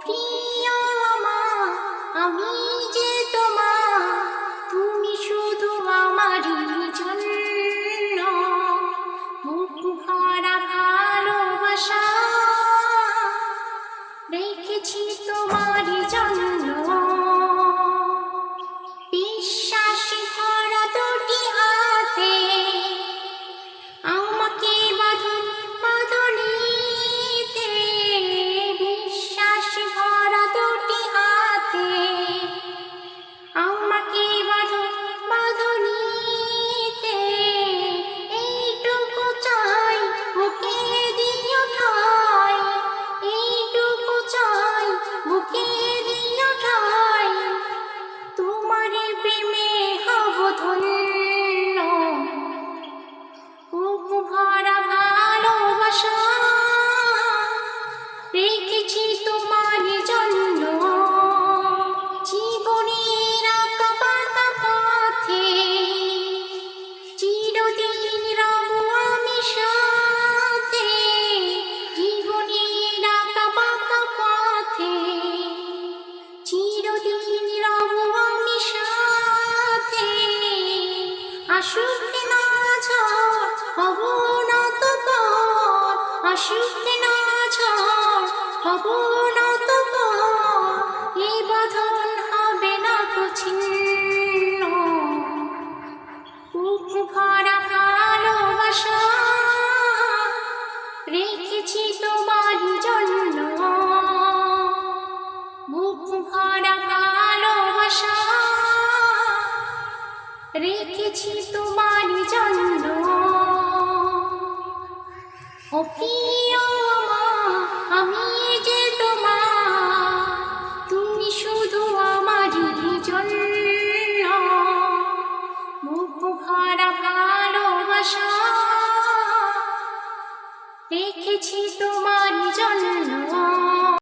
please. আসুক না ঝড় অবনত কর। আসুক না ঝড় অবনত কর। এই বাঁধন হবে না কঠিন বুক ভরা ভালোবাসা রেখেছি তোমার রেখেছি তোমার জন্য। ও আমি যে তোমার, তুমি শুধু আমার জন্য। মুখ ভরা ভালোবাসা, রেখেছি তোমার